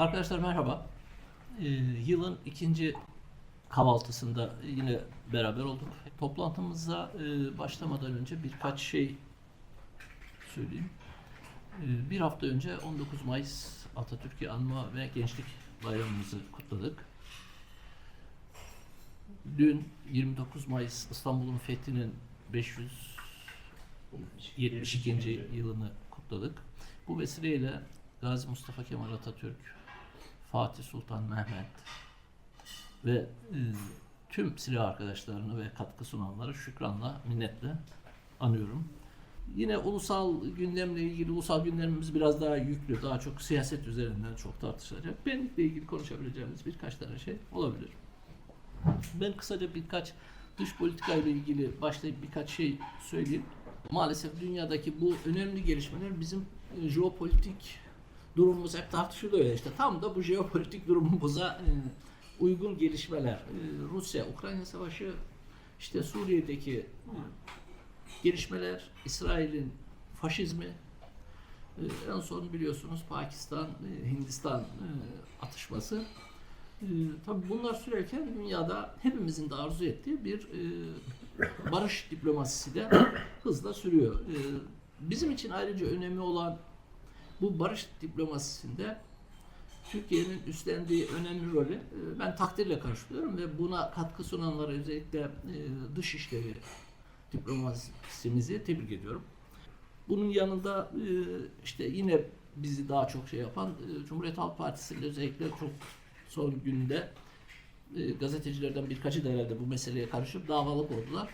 Arkadaşlar merhaba. Ee, yılın ikinci kahvaltısında yine beraber olduk. Toplantımıza e, başlamadan önce birkaç şey söyleyeyim. Ee, bir hafta önce 19 Mayıs Atatürk'ü anma ve gençlik bayramımızı kutladık. Dün 29 Mayıs İstanbul'un fethinin 572. yılını kutladık. Bu vesileyle Gazi Mustafa Kemal Atatürk, Fatih Sultan Mehmet ve e, tüm silah arkadaşlarını ve katkı sunanları şükranla, minnetle anıyorum. Yine ulusal gündemle ilgili ulusal gündemimiz biraz daha yüklü, daha çok siyaset üzerinden çok tartışılacak. Benlikle ilgili konuşabileceğimiz birkaç tane şey olabilir. Ben kısaca birkaç dış politika ile ilgili başlayıp birkaç şey söyleyeyim. Maalesef dünyadaki bu önemli gelişmeler bizim e, jeopolitik durumumuz hep tartışılıyor işte tam da bu jeopolitik durumumuza e, uygun gelişmeler. E, Rusya, Ukrayna Savaşı, işte Suriye'deki gelişmeler, İsrail'in faşizmi, e, en son biliyorsunuz Pakistan, Hindistan atışması. Tabii bunlar sürerken dünyada hepimizin de arzu ettiği bir barış diplomasisi de hızla sürüyor. Bizim için ayrıca önemli olan bu barış diplomasisinde Türkiye'nin üstlendiği önemli rolü e, ben takdirle karşılıyorum ve buna katkı sunanlara özellikle e, dışişleri diplomasimizi tebrik ediyorum. Bunun yanında e, işte yine bizi daha çok şey yapan Cumhuriyet Halk Partisi'nin özellikle çok son günde gazetecilerden birkaçı da herhalde bu meseleye karışıp davalık oldular.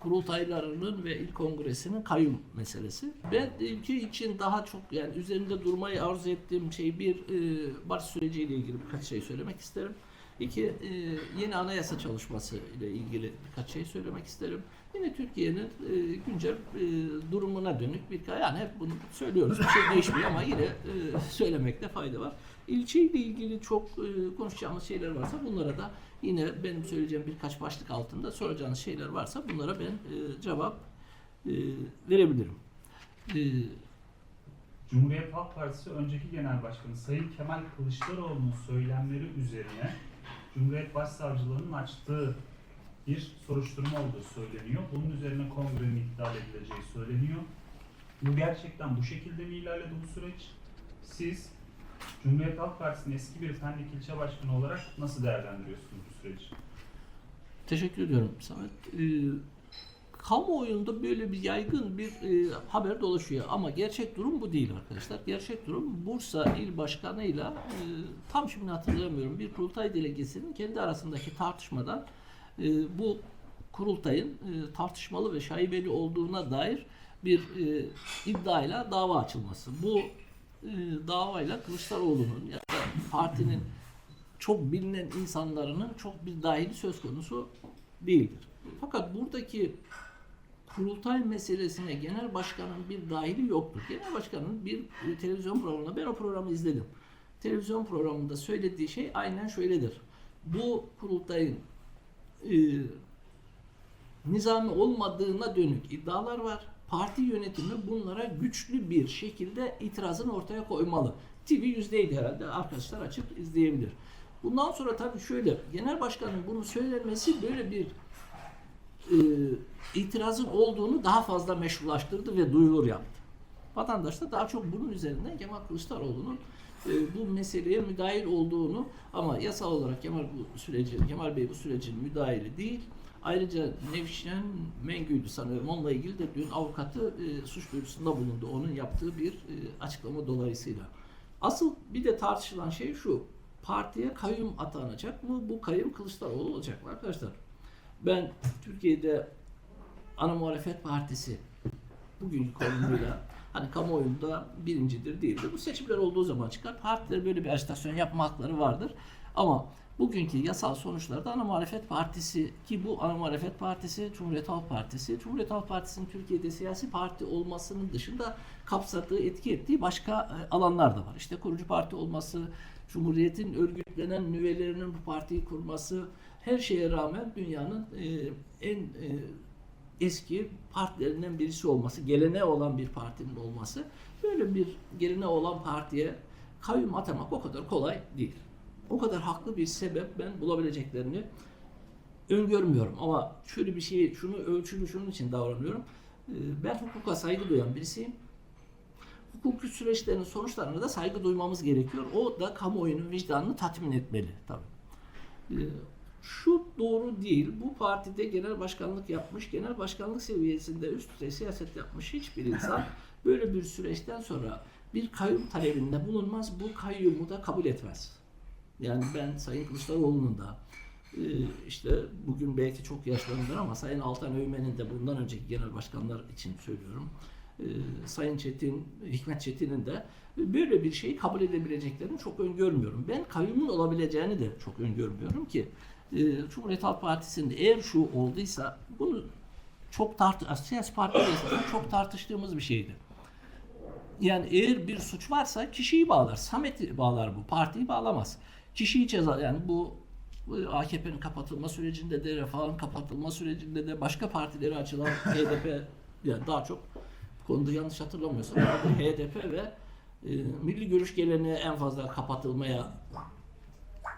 Kurultaylarının ve il kongresinin kayyum meselesi. Ben ülke için daha çok yani üzerinde durmayı arzu ettiğim şey bir e, barış süreciyle ilgili birkaç şey söylemek isterim. İki, e, yeni anayasa çalışması ile ilgili birkaç şey söylemek isterim. Yine Türkiye'nin e, güncel e, durumuna dönük bir yani hep bunu söylüyoruz. Bir şey değişmiyor ama yine e, söylemekte fayda var. İlçeyle ilgili çok e, konuşacağımız şeyler varsa bunlara da yine benim söyleyeceğim birkaç başlık altında soracağınız şeyler varsa bunlara ben e, cevap e, verebilirim. Cumhuriyet Halk Partisi önceki genel başkanı Sayın Kemal Kılıçdaroğlu'nun söylemleri üzerine Cumhuriyet Başsavcılığı'nın açtığı bir soruşturma olduğu söyleniyor. Bunun üzerine kongrenin iptal edileceği söyleniyor. Bu gerçekten bu şekilde mi ilerledi bu süreç? Siz Cumhuriyet Halk Partisi'nin eski bir Pendik ilçe başkanı olarak nasıl değerlendiriyorsunuz bu süreci? Teşekkür ediyorum Samet. Ee, kamuoyunda böyle bir yaygın bir e, haber dolaşıyor ama gerçek durum bu değil arkadaşlar. Gerçek durum Bursa İl Başkanı'yla e, tam şimdi hatırlayamıyorum bir kurultay delegesinin kendi arasındaki tartışmadan e, bu kurultayın e, tartışmalı ve şaibeli olduğuna dair bir e, iddiayla dava açılması. Bu davayla Kılıçdaroğlu'nun ya da partinin çok bilinen insanların çok bir dahili söz konusu değildir. Fakat buradaki kurultay meselesine genel başkanın bir dahili yoktur. Genel başkanın bir e, televizyon programında ben o programı izledim. Televizyon programında söylediği şey aynen şöyledir. Bu kurultayın e, nizami olmadığına dönük iddialar var. Parti yönetimi bunlara güçlü bir şekilde itirazını ortaya koymalı. TV yüzdeydi herhalde. Arkadaşlar açıp izleyebilir. Bundan sonra tabii şöyle, genel başkanın bunu söylemesi böyle bir e, itirazın olduğunu daha fazla meşrulaştırdı ve duyulur yaptı. Vatandaş da daha çok bunun üzerinden Kemal Kılıçdaroğlu'nun e, bu meseleye müdahil olduğunu ama yasal olarak Kemal bu süreci Kemal Bey bu sürecin müdahili değil. Ayrıca Nevşen Mengü'ydü sanıyorum. Onunla ilgili de dün avukatı e, suç duyurusunda bulundu. Onun yaptığı bir e, açıklama dolayısıyla. Asıl bir de tartışılan şey şu. Partiye kayyum atanacak mı? Bu kayyum Kılıçdaroğlu olacak mı arkadaşlar? Ben Türkiye'de ana muhalefet partisi bugünkü konumuyla hani kamuoyunda birincidir değildir. Bu seçimler olduğu zaman çıkar. Partiler böyle bir ajitasyon yapma hakları vardır. Ama bugünkü yasal sonuçlarda ana muhalefet partisi ki bu ana muhalefet partisi Cumhuriyet Halk Partisi. Cumhuriyet Halk Partisi'nin Türkiye'de siyasi parti olmasının dışında kapsadığı, etki ettiği başka e, alanlar da var. İşte kurucu parti olması, Cumhuriyet'in örgütlenen nüvelerinin bu partiyi kurması, her şeye rağmen dünyanın e, en e, eski partilerinden birisi olması, geleneği olan bir partinin olması, böyle bir geleneği olan partiye kayyum atamak o kadar kolay değil. O kadar haklı bir sebep ben bulabileceklerini öngörmüyorum. Ama şöyle bir şeyi, şunu ölçülü şunun için davranıyorum. Ee, Ben hukuka saygı duyan birisiyim. Hukuki süreçlerin sonuçlarına da saygı duymamız gerekiyor. O da kamuoyunun vicdanını tatmin etmeli tabii. Ee, Şu doğru değil. Bu partide genel başkanlık yapmış, genel başkanlık seviyesinde üst düzey siyaset yapmış hiçbir insan böyle bir süreçten sonra bir kayyum talebinde bulunmaz. Bu kayyumu da kabul etmez. Yani ben Sayın Kılıçdaroğlu'nun da e, işte bugün belki çok yaşlandılar ama Sayın Altan Öğmen'in de bundan önceki genel başkanlar için söylüyorum. e, Sayın Çetin, Hikmet Çetin'in de böyle bir şeyi kabul edebileceklerini çok öngörmüyorum. Ben kayyumun olabileceğini de çok öngörmüyorum ki e, Cumhuriyet Halk Partisi'nde eğer şu olduysa bunu çok tart siyasi partiler çok tartıştığımız bir şeydi. Yani eğer bir suç varsa kişiyi bağlar. Samet'i bağlar bu. Partiyi bağlamaz. Kişiyi ceza yani bu bu AKP'nin kapatılma sürecinde de Refah'ın kapatılma sürecinde de başka partileri açılan HDP yani daha çok bu konuda yanlış hatırlamıyorsam HDP ve e, milli görüş geleneği en fazla kapatılmaya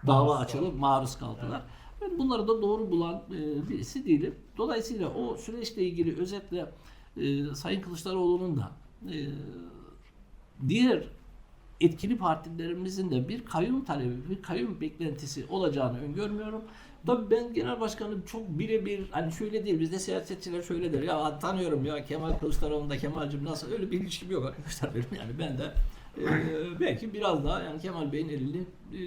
dava açılıp maruz kaldılar. Ben bunları da doğru bulan e, birisi değilim. Dolayısıyla o süreçle ilgili özetle e, Sayın Kılıçdaroğlu'nun da e, diğer etkili partilerimizin de bir kayyum talebi, bir kayyum beklentisi olacağını öngörmüyorum. Tabii ben genel başkanım çok birebir hani şöyle değil bizde siyasetçiler şöyle der ya tanıyorum ya Kemal Kılıçdaroğlu da Kemal'cim nasıl öyle bir ilişkim yok arkadaşlar benim yani ben de e, belki biraz daha yani Kemal Bey'in elini e,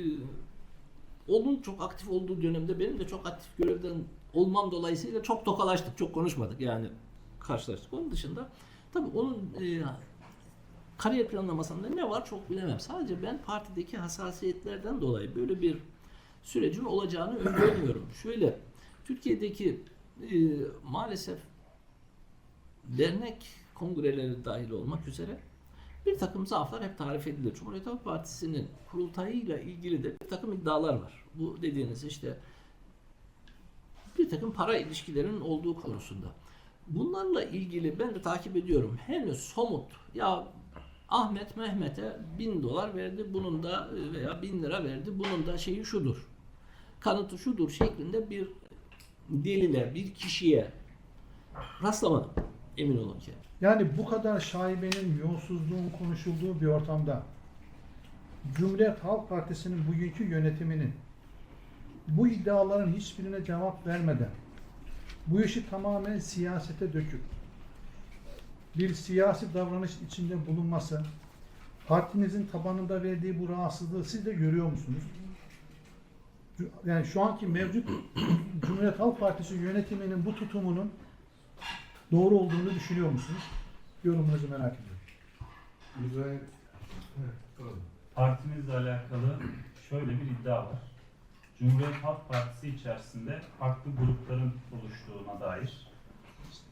onun çok aktif olduğu dönemde benim de çok aktif görevden olmam dolayısıyla çok tokalaştık, çok konuşmadık yani karşılaştık. Onun dışında tabii onun e, kariyer planlamasında ne var çok bilemem. Sadece ben partideki hassasiyetlerden dolayı böyle bir sürecin olacağını öngörmüyorum. Şöyle, Türkiye'deki e, maalesef dernek kongreleri dahil olmak üzere bir takım zaaflar hep tarif edilir. Cumhuriyet Halk Partisi'nin kurultayıyla ilgili de bir takım iddialar var. Bu dediğiniz işte bir takım para ilişkilerinin olduğu konusunda. Bunlarla ilgili ben de takip ediyorum. Henüz somut ya Ahmet Mehmet'e bin dolar verdi bunun da veya bin lira verdi bunun da şeyi şudur. Kanıtı şudur şeklinde bir delile, bir kişiye rastlamadım. Emin olun ki. Yani bu kadar şaibenin, yolsuzluğun konuşulduğu bir ortamda Cumhuriyet Halk Partisi'nin bugünkü yönetiminin bu iddiaların hiçbirine cevap vermeden bu işi tamamen siyasete döküp bir siyasi davranış içinde bulunması partinizin tabanında verdiği bu rahatsızlığı siz de görüyor musunuz? Yani şu anki mevcut Cumhuriyet Halk Partisi yönetiminin bu tutumunun doğru olduğunu düşünüyor musunuz? Yorumunuzu merak ediyorum. Doğru. Partimizle alakalı şöyle bir iddia var. Cumhuriyet Halk Partisi içerisinde farklı grupların oluştuğuna dair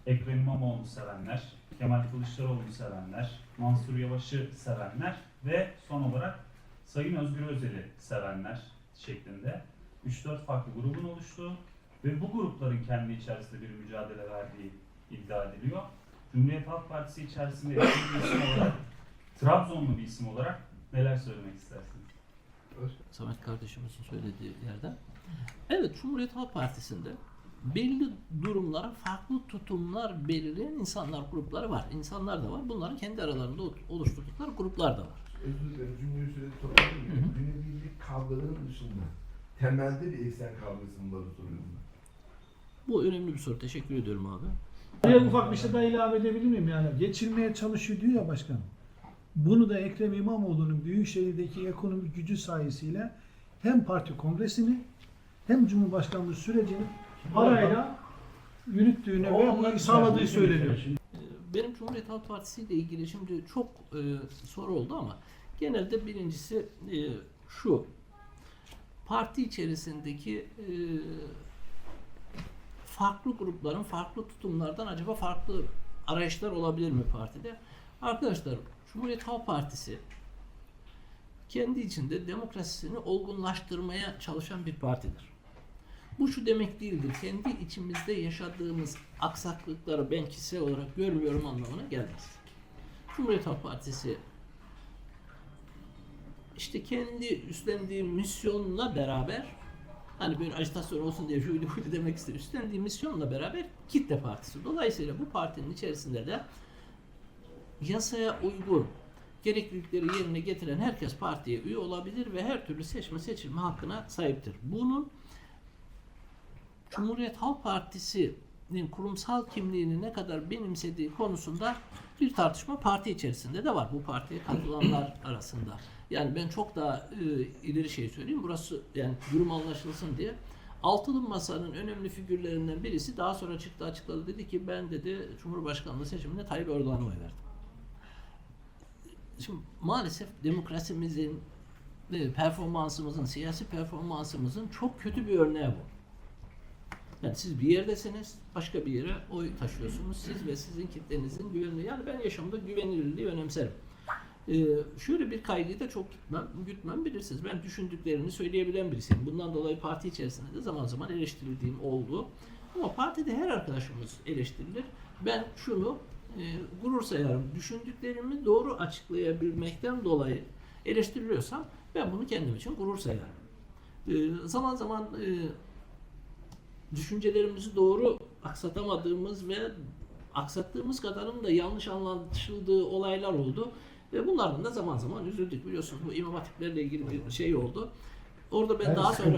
Ekrem İmamoğlu'nu sevenler, Kemal Kılıçdaroğlu'nu sevenler, Mansur Yavaş'ı sevenler ve son olarak Sayın Özgür Özel'i sevenler şeklinde 3-4 farklı grubun oluştuğu ve bu grupların kendi içerisinde bir mücadele verdiği iddia ediliyor. Cumhuriyet Halk Partisi içerisinde bir isim olarak, Trabzonlu bir isim olarak neler söylemek istersiniz? Samet kardeşimizin söylediği yerden. Evet, Cumhuriyet Halk Partisi'nde belli durumlara farklı tutumlar belirleyen insanlar grupları var. İnsanlar da var. Bunların kendi aralarında oluşturdukları gruplar da var. Özür dilerim cümleyi sürede toparlayayım mı? Günübirlik kavgaların dışında temelde bir eksen kavgası soruyorum ben. Bu önemli bir soru. Teşekkür ediyorum abi. Buraya ufak bir şey daha ilave edebilir miyim? Yani geçirmeye çalışıyor diyor ya başkanım. Bunu da Ekrem İmamoğlu'nun Büyükşehir'deki ekonomik gücü sayesinde hem parti kongresini hem Cumhurbaşkanlığı sürecini parayla yürüttüğüne ve bunu sağladığı söyleniyor. Ee, Benim Cumhuriyet Halk Partisi ile ilgili şimdi çok e, soru oldu ama genelde birincisi e, şu. Parti içerisindeki e, farklı grupların farklı tutumlardan acaba farklı arayışlar olabilir mi partide? Arkadaşlar Cumhuriyet Halk Partisi kendi içinde demokrasisini olgunlaştırmaya çalışan bir partidir. Bu şu demek değildir. Kendi içimizde yaşadığımız aksaklıkları ben kişisel olarak görmüyorum anlamına gelmez. Cumhuriyet Halk Partisi işte kendi üstlendiği misyonla beraber hani böyle ajitasyon olsun diye şöyle böyle demek istedim. Üstlendiği misyonla beraber kitle partisi. Dolayısıyla bu partinin içerisinde de yasaya uygun gereklilikleri yerine getiren herkes partiye üye olabilir ve her türlü seçme seçilme hakkına sahiptir. Bunun Cumhuriyet Halk Partisi'nin kurumsal kimliğini ne kadar benimsediği konusunda bir tartışma parti içerisinde de var. Bu partiye katılanlar arasında. Yani ben çok daha e, ileri şey söyleyeyim. Burası yani durum anlaşılsın diye. Altılı Masa'nın önemli figürlerinden birisi daha sonra çıktı açıkladı. Dedi ki ben dedi Cumhurbaşkanlığı seçiminde Tayyip Erdoğan'a oy verdim. Şimdi maalesef demokrasimizin performansımızın, siyasi performansımızın çok kötü bir örneği bu. Yani siz bir yerdesiniz, başka bir yere oy taşıyorsunuz. Siz ve sizin kitlenizin güvenliği. Yani ben yaşamda güvenilirliği önemserim. Ee, şöyle bir kaygıyı da çok gütmem, gütmem bilirsiniz. Ben düşündüklerini söyleyebilen birisiyim. Bundan dolayı parti içerisinde de zaman zaman eleştirildiğim oldu. Ama partide her arkadaşımız eleştirilir. Ben şunu e, gurur sayarım. Düşündüklerimi doğru açıklayabilmekten dolayı eleştiriliyorsam ben bunu kendim için gurur sayarım. E, zaman zaman e, düşüncelerimizi doğru aksatamadığımız ve aksattığımız kadarının da yanlış anlaşıldığı olaylar oldu. Ve bunlardan da zaman zaman üzüldük biliyorsunuz bu imam hatiplerle ilgili bir şey oldu. Orada ben En daha sonra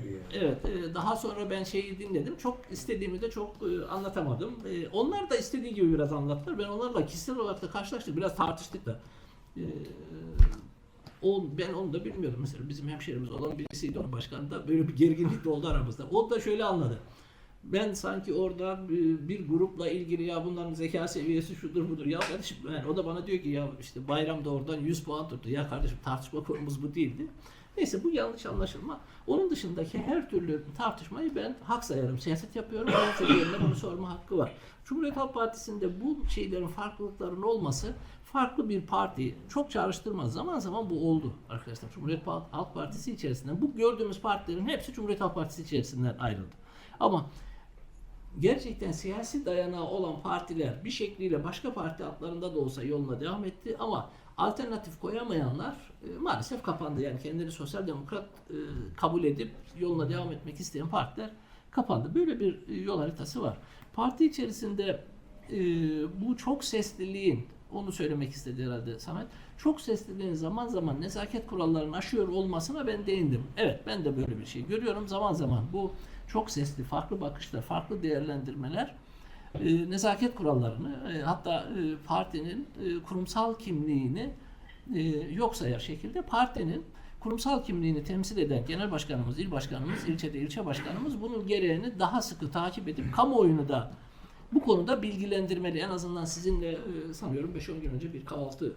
yani. Evet, e, daha sonra ben şeyi dinledim. Çok istediğimi de çok e, anlatamadım. E, Onlar da istediği gibi biraz anlattılar. Ben onlarla kişisel olarak da karşılaştık. Biraz tartıştık da. E, O, ben onu da bilmiyordum. Mesela bizim hemşehrimiz olan birisiydi. Onun başkanı da böyle bir gerginlik de oldu aramızda. O da şöyle anladı. Ben sanki orada e, bir grupla ilgili ya bunların zeka seviyesi şudur budur. Ya kardeşim yani o da bana diyor ki ya işte bayramda oradan 100 puan tuttu. Ya kardeşim tartışma konumuz bu değildi. Neyse bu yanlış anlaşılma. Onun dışındaki her türlü tartışmayı ben hak sayarım. Siyaset yapıyorum. Herkesin yerine bunu sorma hakkı var. Cumhuriyet Halk Partisi'nde bu şeylerin farklılıkların olması farklı bir parti çok çağrıştırmaz. Zaman zaman bu oldu arkadaşlar. Cumhuriyet Halk Partisi içerisinden bu gördüğümüz partilerin hepsi Cumhuriyet Halk Partisi içerisinden ayrıldı. Ama gerçekten siyasi dayanağı olan partiler bir şekliyle başka parti adlarında da olsa yoluna devam etti ama alternatif koyamayanlar e, maalesef kapandı. Yani kendini sosyal demokrat e, kabul edip yoluna devam etmek isteyen partiler kapandı. Böyle bir e, yol haritası var. Parti içerisinde e, bu çok sesliliğin onu söylemek istedi herhalde Samet. Çok sesliliğin zaman zaman nezaket kurallarını aşıyor olmasına ben değindim. Evet ben de böyle bir şey görüyorum. Zaman zaman bu çok sesli, farklı bakışlar, farklı değerlendirmeler e, nezaket kurallarını e, hatta e, partinin e, kurumsal kimliğini e, yok sayar şekilde partinin kurumsal kimliğini temsil eden genel başkanımız, il başkanımız, ilçede ilçe başkanımız bunun gereğini daha sıkı takip edip kamuoyunu da bu konuda bilgilendirmeli. En azından sizinle e, sanıyorum 5-10 gün önce bir kahvaltı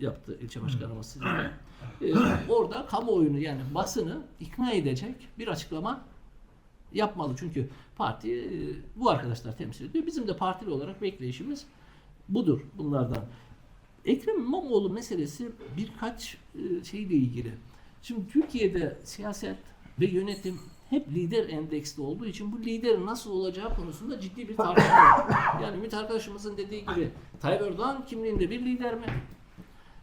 yaptı ilçe başkanımız sizinle. E, orada kamuoyunu yani basını ikna edecek bir açıklama yapmalı. Çünkü parti e, bu arkadaşlar temsil ediyor. Bizim de partili olarak bekleyişimiz budur bunlardan. Ekrem İmamoğlu meselesi birkaç e, şeyle ilgili. Şimdi Türkiye'de siyaset ve yönetim hep lider endeksli olduğu için bu liderin nasıl olacağı konusunda ciddi bir tartışma var. Yani Ümit arkadaşımızın dediği gibi Tayyip Erdoğan kimliğinde bir lider mi?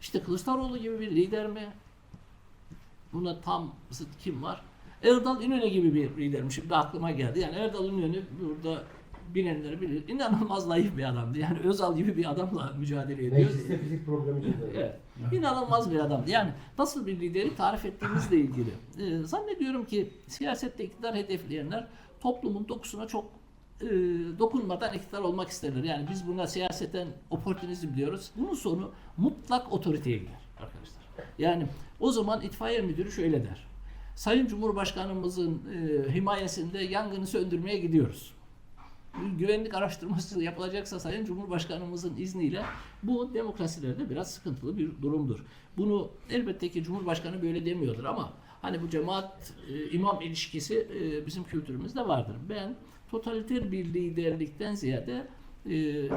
İşte Kılıçdaroğlu gibi bir lider mi? Buna tam zıt kim var? Erdal İnönü gibi bir liderim şimdi aklıma geldi. Yani Erdal İnönü burada bilenleri bilir. İnanılmaz naif bir adamdı. Yani Özal gibi bir adamla mücadele ediyor. Mecliste fizik problemi. Evet. İnanılmaz bir adamdı. Yani nasıl bir lideri tarif ettiğimizle ilgili. Ee, zannediyorum ki siyasette iktidar hedefleyenler toplumun dokusuna çok e, dokunmadan iktidar olmak isterler. Yani biz buna siyaseten oportunizm diyoruz. Bunun sonu mutlak otoriteye gider arkadaşlar. Yani o zaman itfaiye müdürü şöyle der. Sayın Cumhurbaşkanımızın e, himayesinde yangını söndürmeye gidiyoruz güvenlik araştırması yapılacaksa Sayın Cumhurbaşkanımızın izniyle bu demokrasilerde biraz sıkıntılı bir durumdur. Bunu elbette ki Cumhurbaşkanı böyle demiyordur ama hani bu cemaat e, imam ilişkisi e, bizim kültürümüzde vardır. Ben totaliter bir liderlikten ziyade e,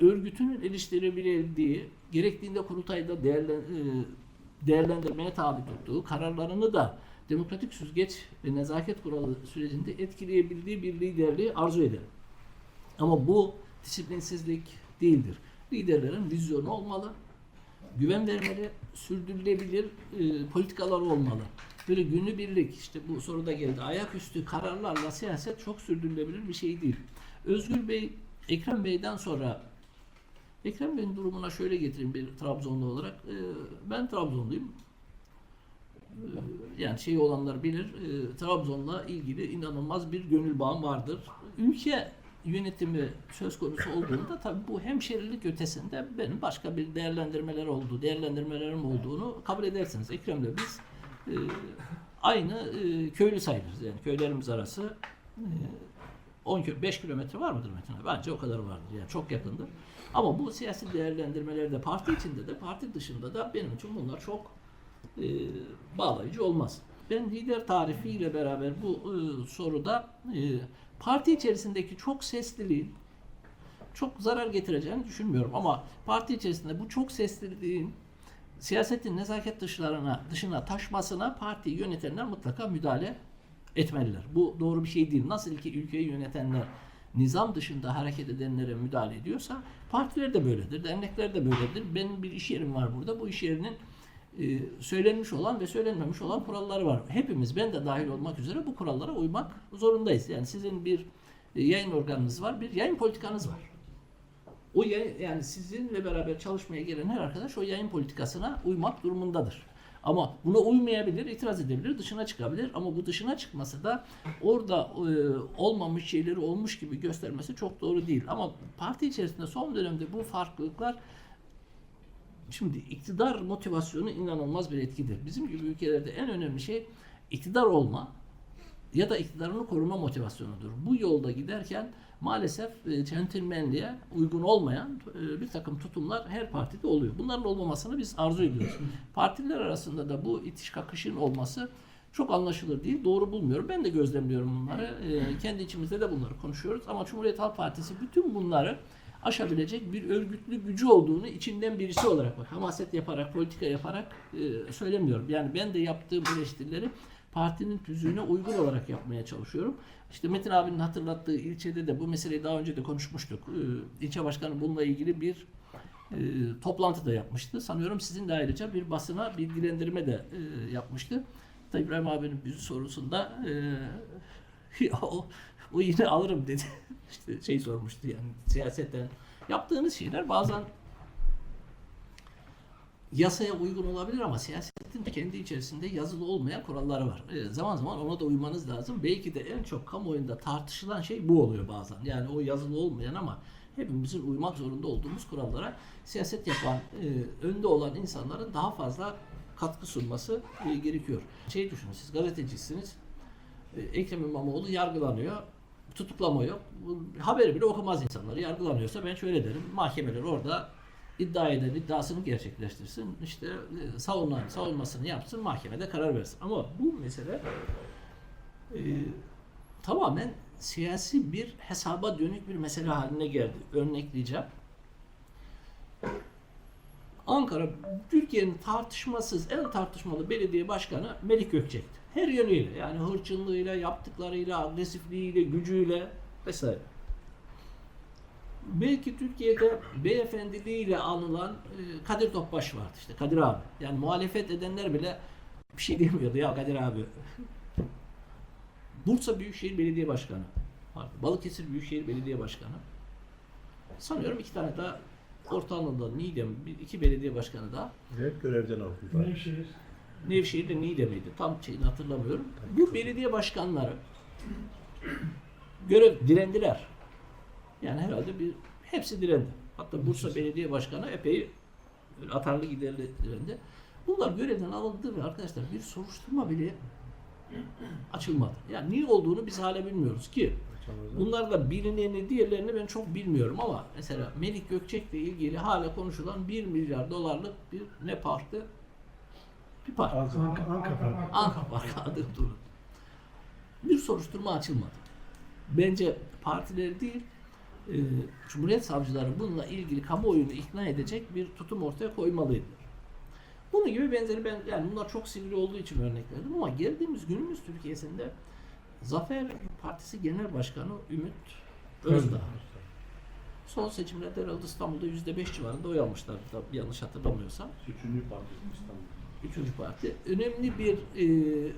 örgütünün eleştirebildiği, gerektiğinde kurultayda değerlen, e, değerlendirmeye tabi tuttuğu, kararlarını da demokratik süzgeç ve nezaket kuralı sürecinde etkileyebildiği bir liderliği arzu ederim. Ama bu disiplinsizlik değildir. Liderlerin vizyonu olmalı. güven vermeli, sürdürülebilir e, politikalar olmalı. Böyle günübirlik işte bu soruda geldi. Ayaküstü kararlarla siyaset çok sürdürülebilir bir şey değil. Özgür Bey, Ekrem Bey'den sonra Ekrem Bey'in durumuna şöyle getireyim bir Trabzonlu olarak. E, ben Trabzonluyum. E, yani şey olanlar bilir. E, Trabzon'la ilgili inanılmaz bir gönül bağım vardır. Ülke yönetimi söz konusu olduğunda tabii bu hemşerilik ötesinde benim başka bir değerlendirmeler olduğu, değerlendirmelerim olduğunu kabul edersiniz. Ekrem'le biz e, aynı e, köylü sayılırız. Yani köylerimiz arası e, 10 kö- 5 kilometre var mıdır Metin abi? Bence o kadar vardır. Yani çok yakındır. Ama bu siyasi değerlendirmelerde parti içinde de parti dışında da benim için bunlar çok e, bağlayıcı olmaz. Ben lider tarifiyle beraber bu e, soruda e, parti içerisindeki çok sesliliğin çok zarar getireceğini düşünmüyorum ama parti içerisinde bu çok sesliliğin siyasetin nezaket dışlarına dışına taşmasına parti yönetenler mutlaka müdahale etmeliler. Bu doğru bir şey değil. Nasıl ki ülkeyi yönetenler nizam dışında hareket edenlere müdahale ediyorsa partiler de böyledir, dernekler de böyledir. Benim bir iş yerim var burada. Bu iş yerinin e, söylenmiş olan ve söylenmemiş olan kuralları var. Hepimiz ben de dahil olmak üzere bu kurallara uymak zorundayız. Yani sizin bir e, yayın organınız var, bir yayın politikanız var. O yayın, yani sizinle beraber çalışmaya gelen her arkadaş o yayın politikasına uymak durumundadır. Ama buna uymayabilir, itiraz edebilir, dışına çıkabilir. Ama bu dışına çıkması da orada e, olmamış şeyleri olmuş gibi göstermesi çok doğru değil. Ama parti içerisinde son dönemde bu farklılıklar Şimdi iktidar motivasyonu inanılmaz bir etkidir. Bizim gibi ülkelerde en önemli şey iktidar olma ya da iktidarını koruma motivasyonudur. Bu yolda giderken maalesef e, centilmenliğe uygun olmayan e, bir takım tutumlar her partide oluyor. Bunların olmamasını biz arzu ediyoruz. Partiler arasında da bu itiş kakışın olması çok anlaşılır değil. Doğru bulmuyorum. Ben de gözlemliyorum bunları. E, kendi içimizde de bunları konuşuyoruz. Ama Cumhuriyet Halk Partisi bütün bunları aşabilecek bir örgütlü gücü olduğunu içinden birisi olarak bak hamaset yaparak, politika yaparak e, söylemiyorum. Yani ben de yaptığım eleştirileri partinin tüzüğüne uygun olarak yapmaya çalışıyorum. İşte Metin abinin hatırlattığı ilçede de bu meseleyi daha önce de konuşmuştuk. E, ilçe başkanı bununla ilgili bir e, toplantı da yapmıştı. Sanıyorum sizin de ayrıca bir basına bilgilendirme de e, yapmıştı. Tabii İbrahim abinin bir sorusunda e, o, o yine alırım dedi. işte şey sormuştu yani siyasetten. Yaptığınız şeyler bazen yasaya uygun olabilir ama siyasetin kendi içerisinde yazılı olmayan kuralları var. E, zaman zaman ona da uymanız lazım. Belki de en çok kamuoyunda tartışılan şey bu oluyor bazen. Yani o yazılı olmayan ama hepimizin uymak zorunda olduğumuz kurallara siyaset yapan, e, önde olan insanların daha fazla katkı sunması e, gerekiyor. Şey düşünün siz gazetecisiniz. E, Ekrem İmamoğlu yargılanıyor. Tutuklama yok. Haberi bile okumaz insanlar. Yargılanıyorsa ben şöyle derim. Mahkemeler orada iddia eden iddiasını gerçekleştirsin. İşte e, savunan savunmasını yapsın. Mahkemede karar versin. Ama bu mesele e, tamamen siyasi bir hesaba dönük bir mesele haline geldi. Örnekleyeceğim. Ankara, Türkiye'nin tartışmasız en tartışmalı belediye başkanı Melik Gökçek'ti. Her yönüyle yani hırçınlığıyla, yaptıklarıyla, agresifliğiyle, gücüyle vesaire. Belki Türkiye'de beyefendiliğiyle anılan e, Kadir Topbaş vardı işte Kadir abi. Yani muhalefet edenler bile bir şey demiyordu ya Kadir abi. Bursa Büyükşehir Belediye Başkanı. Balıkesir Büyükşehir Belediye Başkanı. Sanıyorum iki tane daha Niğde, bir- iki belediye başkanı daha. Hep görevden aldılar. Nevşehir'de Niğde'miydi. Tam şeyini hatırlamıyorum. Bu belediye başkanları görev direndiler. Yani herhalde bir hepsi direndi. Hatta Bursa Belediye Başkanı epey atarlı giderli direndi. Bunlar görevden alındı ve arkadaşlar bir soruşturma bile açılmadı. Yani niye olduğunu biz hala bilmiyoruz ki Bunlar da bilineni diğerlerini ben çok bilmiyorum ama mesela Melik Gökçek'le ilgili hala konuşulan 1 milyar dolarlık bir ne parkı? Bir park. Anka, Anka Park. Anka Parkı adı durun. Bir soruşturma açılmadı. Bence partileri değil, e, Cumhuriyet savcıları bununla ilgili kamuoyunu ikna edecek bir tutum ortaya koymalıydılar. Bunun gibi benzeri ben yani bunlar çok sivri olduğu için örnek verdim ama geldiğimiz günümüz Türkiye'sinde Zafer Partisi Genel Başkanı Ümit Özdağ Son seçimlerde herhalde İstanbul'da %5 civarında oy almışlar tabii yanlış hatırlamıyorsam. Üçüncü parti İstanbul. Üçüncü parti. Önemli bir e,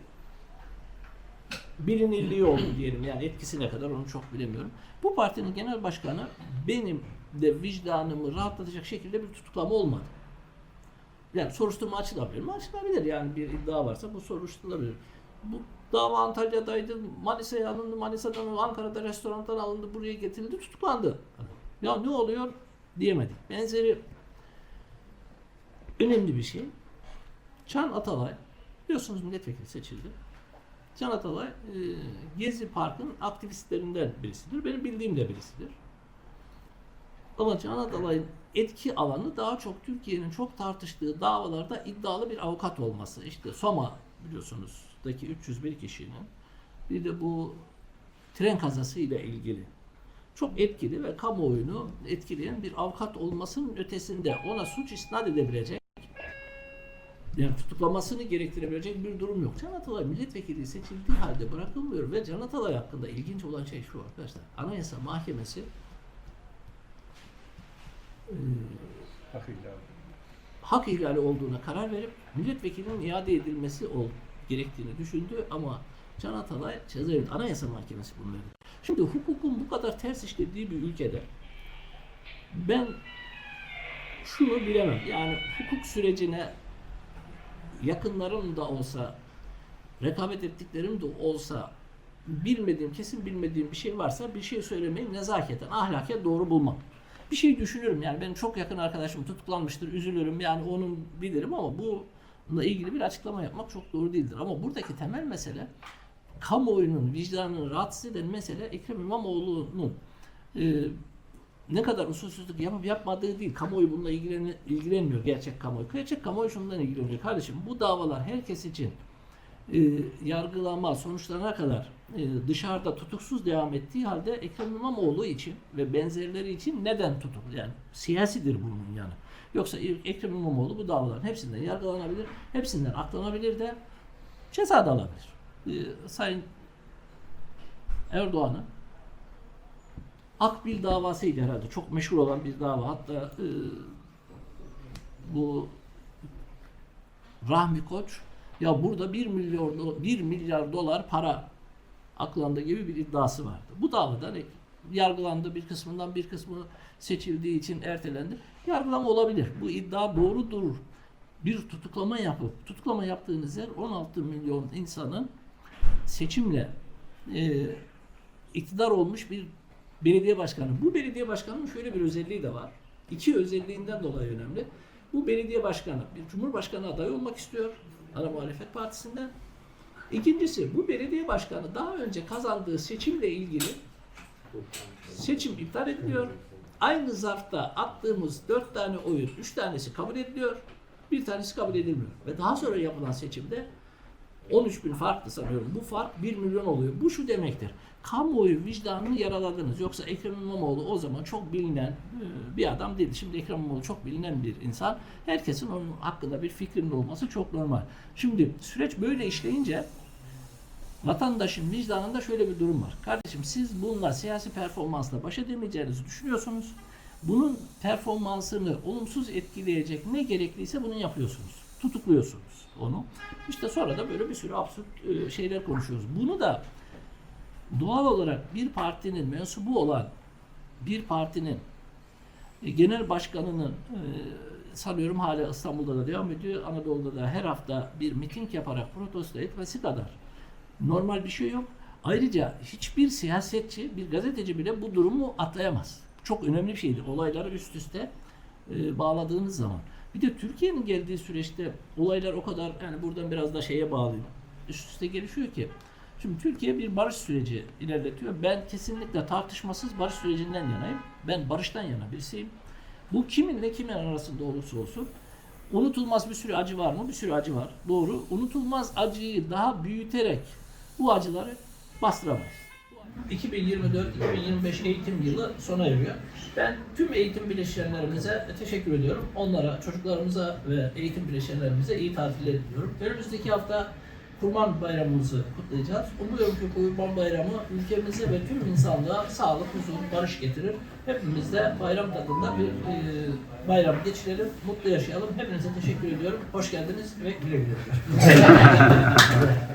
bilinirliği oldu diyelim. Yani etkisi ne kadar onu çok bilemiyorum. Bu partinin genel başkanı benim de vicdanımı rahatlatacak şekilde bir tutuklama olmadı. Yani soruşturma açılabilir mi? Açılabilir. Yani bir iddia varsa bu soruşturulabilir. Bu dava Antalya'daydı, Manisa'ya alındı, Manisa'dan Ankara'da restorandan alındı, buraya getirildi, tutuklandı. Ya ne oluyor diyemedik. Benzeri önemli bir şey. Can Atalay biliyorsunuz milletvekili seçildi. Can Atalay e, Gezi Park'ın aktivistlerinden birisidir. Benim bildiğim de birisidir. Ama Can Atalay'ın etki alanı daha çok Türkiye'nin çok tartıştığı davalarda iddialı bir avukat olması. İşte Soma biliyorsunuz daki 301 kişinin bir de bu tren kazası ile ilgili çok etkili ve kamuoyunu etkileyen bir avukat olmasının ötesinde ona suç isnat edebilecek yani tutuklamasını gerektirebilecek bir durum yok. Can Atalay milletvekili seçildiği halde bırakılmıyor ve Can Atalay hakkında ilginç olan şey şu arkadaşlar. Anayasa Mahkemesi Hak ihlali. ihlali olduğuna karar verip milletvekilinin iade edilmesi ol, gerektiğini düşündü ama Can Atalay cezaevinde Anayasa Mahkemesi bunu verdi. Şimdi hukukun bu kadar ters işlediği bir ülkede ben şunu bilemem. Yani hukuk sürecine yakınlarım da olsa rekabet ettiklerim de olsa bilmediğim, kesin bilmediğim bir şey varsa bir şey söylemeyi nezaketen, ahlaken doğru bulmam. Bir şey düşünürüm yani benim çok yakın arkadaşım tutuklanmıştır, üzülürüm yani onun bilirim ama bununla ilgili bir açıklama yapmak çok doğru değildir. Ama buradaki temel mesele kamuoyunun vicdanını rahatsız eden mesele Ekrem İmamoğlu'nun e, ne kadar usulsüzlük yapıp yapmadığı değil. Kamuoyu bununla ilgilen, ilgilenmiyor. Gerçek kamuoyu. Gerçek kamuoyu şundan ilgileniyor. Kardeşim bu davalar herkes için e, yargılama sonuçlarına kadar e, dışarıda tutuksuz devam ettiği halde Ekrem İmamoğlu için ve benzerleri için neden tutuklu? Yani siyasidir bunun yani. Yoksa Ekrem İmamoğlu bu davaların hepsinden yargılanabilir, hepsinden aklanabilir de ceza da alabilir. E, Sayın Erdoğan'ın Akbil davasıydı herhalde. Çok meşhur olan bir dava. Hatta e, bu Rahmi Koç ya burada 1 milyar, do- 1 milyar dolar para aklandı gibi bir iddiası vardı. Bu davada yargılandı bir kısmından bir kısmı seçildiği için ertelendi. Yargılama olabilir. Bu iddia doğrudur. Bir tutuklama yapıp tutuklama yaptığınız yer 16 milyon insanın seçimle e, iktidar olmuş bir belediye başkanı. Bu belediye başkanının şöyle bir özelliği de var. İki özelliğinden dolayı önemli. Bu belediye başkanı bir cumhurbaşkanı adayı olmak istiyor. Ana Muhalefet Partisi'nden. İkincisi bu belediye başkanı daha önce kazandığı seçimle ilgili seçim iptal ediliyor. Aynı zarfta attığımız dört tane oyun, üç tanesi kabul ediliyor, bir tanesi kabul edilmiyor. Ve daha sonra yapılan seçimde 13 bin farklı sanıyorum. Bu fark 1 milyon oluyor. Bu şu demektir. Kamuoyu vicdanını yaraladınız. Yoksa Ekrem İmamoğlu o zaman çok bilinen e, bir adam değildi. Şimdi Ekrem İmamoğlu çok bilinen bir insan. Herkesin onun hakkında bir fikrinin olması çok normal. Şimdi süreç böyle işleyince vatandaşın vicdanında şöyle bir durum var. Kardeşim siz bununla siyasi performansla baş edemeyeceğinizi düşünüyorsunuz. Bunun performansını olumsuz etkileyecek ne gerekliyse bunu yapıyorsunuz. Tutukluyorsunuz onu. İşte sonra da böyle bir sürü absürt e, şeyler konuşuyoruz. Bunu da doğal olarak bir partinin mensubu olan bir partinin e, genel başkanının e, sanıyorum hala İstanbul'da da devam ediyor. Anadolu'da da her hafta bir miting yaparak protesto etmesi kadar normal bir şey yok. Ayrıca hiçbir siyasetçi, bir gazeteci bile bu durumu atlayamaz. Çok önemli bir şeydir. Olayları üst üste e, bağladığınız zaman. Bir de Türkiye'nin geldiği süreçte olaylar o kadar yani buradan biraz da şeye bağlayayım. Üst üste gelişiyor ki. Şimdi Türkiye bir barış süreci ilerletiyor. Ben kesinlikle tartışmasız barış sürecinden yanayım. Ben barıştan yana birisiyim. Bu kiminle kimin arasında olursa olsun unutulmaz bir sürü acı var mı? Bir sürü acı var. Doğru. Unutulmaz acıyı daha büyüterek bu acıları bastıramayız. 2024-2025 eğitim yılı sona eriyor. Ben tüm eğitim bileşenlerimize teşekkür ediyorum. Onlara, çocuklarımıza ve eğitim bileşenlerimize iyi tatiller diliyorum. Önümüzdeki hafta Kurban Bayramımızı kutlayacağız. Umuyorum ki Kurban Bayramı ülkemize ve tüm insanlığa sağlık, huzur, barış getirir. Hepimiz de bayram tadında bir e, bayram geçirelim, mutlu yaşayalım. Hepinize teşekkür ediyorum. Hoş geldiniz ve güle güle.